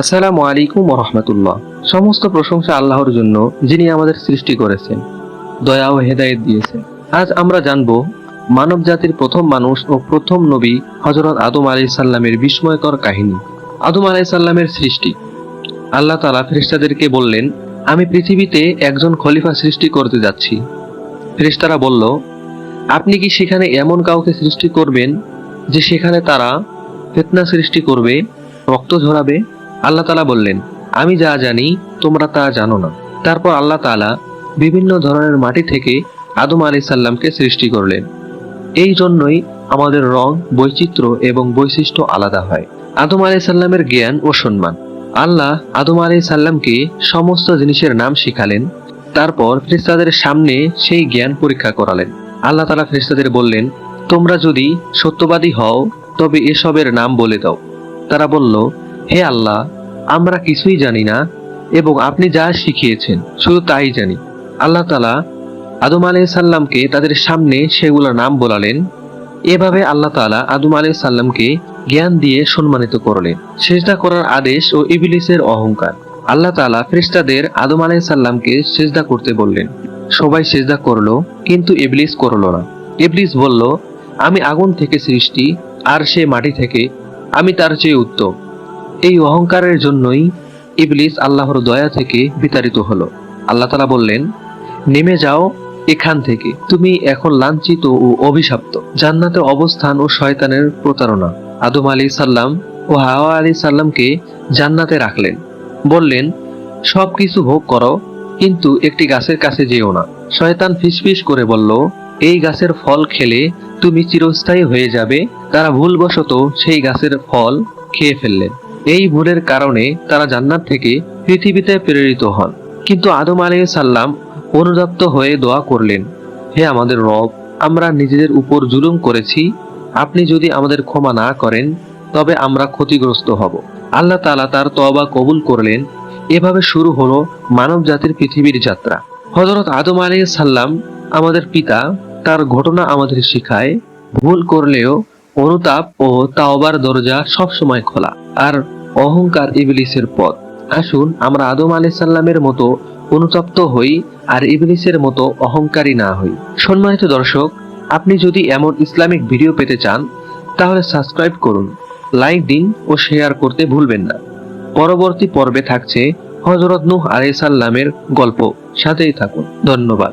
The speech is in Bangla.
আসসালামু আলাইকুম রহমতুল্লাহ। সমস্ত প্রশংসা আল্লাহর জন্য, যিনি আমাদের সৃষ্টি করেছেন। দয়া ও হেদায়েত দিয়েছেন। আজ আমরা জানব মানব জাতির প্রথম মানুষ ও প্রথম নবী হজরত আদম আলাই সাল্লামের বিস্ময়কর কাহিনী। আদম আলাই সাল্লামের সৃষ্টি। আল্লাহ তালা ফেরেশতাদেরকে বললেন, আমি পৃথিবীতে একজন খলিফা সৃষ্টি করতে যাচ্ছি। ফেরেশতারা বলল, আপনি কি সেখানে এমন কাউকে সৃষ্টি করবেন, যে সেখানে তারা ফেতনা সৃষ্টি করবে, রক্ত ঝরাবে? আল্লাহ তালা বললেন, আমি যা জানি, তোমরা তা জানো না। তারপর আল্লাহ তালা বিভিন্ন ধরনের মাটি থেকে আদম আলি সাল্লামকে সৃষ্টি করলেন। এই জন্যই আমাদের রং, বৈচিত্র্য এবং বৈশিষ্ট্য আলাদা হয়। আদম আলি সাল্লামের জ্ঞান ও সম্মান। আল্লাহ আদম আলি সাল্লামকে সমস্ত জিনিসের নাম শিখালেন। তারপর ফেরেশতাদের সামনে সেই জ্ঞান পরীক্ষা করালেন। আল্লাহ তালা ফেরেশতাদের বললেন, তোমরা যদি সত্যবাদী হও, তবে এসবের নাম বলে দাও। তারা বলল হে আল্লাহ, আমরা কিছুই জানি না এবং আপনি যা শিখিয়েছেন শুধু তাই জানি। আল্লাহ তালা আদম আলাই সাল্লামকে তাদের সামনে সেগুলোর নাম বলালেন। এভাবে আল্লাহ তালা আদম আলাই সাল্লামকে জ্ঞান দিয়ে সম্মানিত করলেন। সেজদা করার আদেশ ও ইবলিসের অহংকার। আল্লাহ তালা ফেরেশতাদের আদম আলাই সাল্লামকে সেজদা করতে বললেন। সবাই সেজদা করল, কিন্তু ইবলিস করল না। ইবলিস বলল, আমি আগুন থেকে সৃষ্টি, আর সে মাটি থেকে। আমি তার চেয়ে উত্তম। এই অহংকারের জন্যই ইবলিস আল্লাহর দয়া থেকে বিতাড়িত হলো। আল্লাহ তালা বললেন, নেমে যাও এখান থেকে। তুমি এখন লাঞ্ছিত ও অভিশাপ্ত। জান্নাতে অবস্থান ও শয়তানের প্রতারণা। আদম আলী সাল্লাম ও হাওয়া আলী সাল্লামকে জান্নাতে রাখলেন। বললেন সব কিছু ভোগ করো, কিন্তু একটি গাছের কাছে যেও না। শয়তান ফিসফিস করে বলল, এই গাছের ফল খেলে তুমি চিরস্থায়ী হয়ে যাবে। তারা ভুলবশত সেই গাছের ফল খেয়ে ফেললেন এই ভুলের কারণে তারা জান্নাত থেকে পৃথিবীতে প্রেরিত হন। কিন্তু আদম আলাইহিস সাল্লাম অনুদপ্ত হয়ে দোয়া করলেন, হে আমাদের রব, আমরা নিজেদের উপর জুলুম করেছি। আপনি যদি আমাদের ক্ষমা না করেন, তবে আমরা ক্ষতিগ্রস্ত হব। আল্লাহ তালা তার তবা কবুল করলেন। এভাবে শুরু হলো মানব জাতির পৃথিবীর যাত্রা। হযরত আদম আলাইহিস সাল্লাম আমাদের পিতা, তার ঘটনা আমাদের শিখায়, ভুল করলেও অনুতাপ ও তাওবার দরজা সব সময় খোলা। আর অহংকার ইবলিসের পথ। আসুন, আমরা আদম আলাইহিস সাল্লামের মতো অনুতপ্ত হই, আর ইবলিসের মতো অহংকারী না হই। সম্মানিত দর্শক, আপনি যদি এমন ইসলামিক ভিডিও পেতে চান, তাহলে সাবস্ক্রাইব করুন, লাইক দিন ও শেয়ার করতে ভুলবেন না। পরবর্তী পর্বে থাকছে হজরত নূহ আলাইহিস সাল্লামের গল্প। সাথেই থাকুন। ধন্যবাদ।